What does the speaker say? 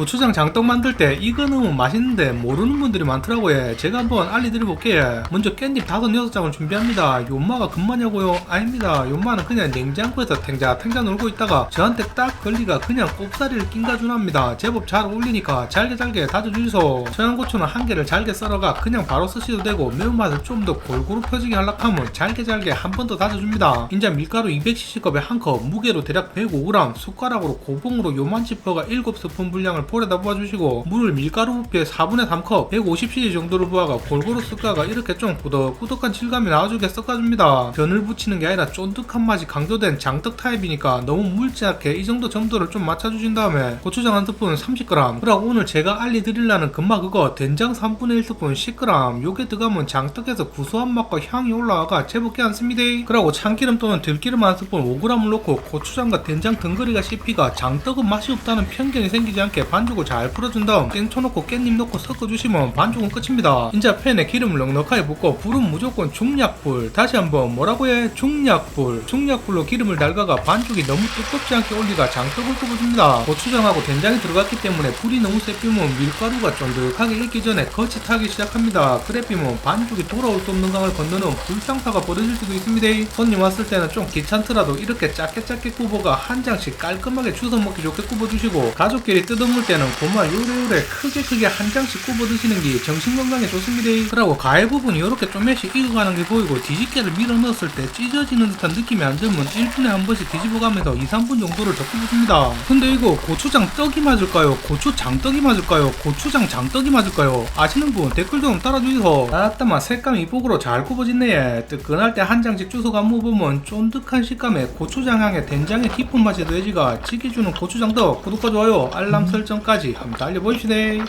고추장 장떡 만들 때 이거 넣으면 맛있는데 모르는 분들이 많더라고요. 제가 한번 알려드려볼게요. 먼저 깻잎 다섯 여섯 장을 준비합니다. 요마가 금마냐고요? 아닙니다. 요마는 그냥 냉장고에서 탱자탱자 놀고 있다가 저한테 딱 걸리가 그냥 꼽사리를 낀가준합니다. 제법 잘 어울리니까 잘게 잘게 다져주소. 청양고추는 한 개를 잘게 썰어가 그냥 바로 쓰셔도 되고 매운맛을 좀 더 골고루 펴지게 하려면 잘게 잘게 한 번 더 다져줍니다. 인자 밀가루 200cc컵에 한 컵, 무게로 대략 105g, 숟가락으로 고봉으로 요만치퍼가 7스푼 분량을 볼에다 부어주시고 물을 밀가루 부피의 4분의 3컵, 150cc 정도를 부어가 골고루 섞다가 이렇게 좀 꾸덕꾸덕한 질감이 나와주게 섞어줍니다. 변을 붙이는 게 아니라 쫀득한 맛이 강조된 장떡 타입이니까 너무 묽지 않게 이 정도 점도를 좀 맞춰주신 다음에 고추장 한 스푼 30g 그리고 오늘 제가 알려드리려는 금마 그거 된장 3분의 1스푼 10g 요게 들어가면 장떡에서 구수한 맛과 향이 올라와가 제법 괜찮습니다. 그리고 참기름 또는 들기름 한 스푼 5g을 넣고 고추장과 된장 덩어리가 씹히가 장떡은 맛이 없다는 편견이 생기지 않게 반죽을 잘 풀어준 다음 땡초 넣고 깻잎 넣고 섞어주시면 반죽은 끝입니다. 이제 팬에 기름을 넉넉하게 붓고 불은 무조건 중약불 다시 한번 뭐라고 해? 중약불 중약불로 기름을 달가가 반죽이 너무 두껍지 않게 올리가 장떡을 굽어줍니다. 고추장하고 된장이 들어갔기 때문에 불이 너무 세 피면 밀가루가 쫀득하게 익기 전에 거치 타기 시작합니다. 그래 피면 반죽이 돌아올 수 없는 강을 건너는 불상사가 벌어질 수도 있습니다. 손님 왔을 때는 좀 귀찮더라도 이렇게 짧게 짧게 굽어가 한 장씩 깔끔하게 주워 먹기 좋게 굽어주시고 가족끼리 뜯어 먹을 때는 고마 요래요래 크게 크게 한 장씩 굽어 드시는 게 정신 건강에 좋습니다. 그리고 가해 부분이 이렇게 좀씩 익어가는 게 보이고 뒤집개를 밀어 넣었을 때 찢어지는 듯한 느낌이 안 들면 1분에 한 번씩 뒤집어가면서 2, 3분 정도를 더 굽어줍니다. 근데 이거 고추장 떡이 맞을까요? 고추장 떡이 맞을까요? 고추장 장떡이 맞을까요? 아시는 분 댓글 좀 달아주이소. 아따마 색감이 이쁘고로 잘 굽어졌네. 뜨끈할 때 한 장씩 주워가 먹으면 쫀득한 식감에 고추장 향에 된장의 깊은 맛이 더해지가 지기 주는 고추장 떡 구독과 좋아요 알람 설정까지 한번 달려보시네.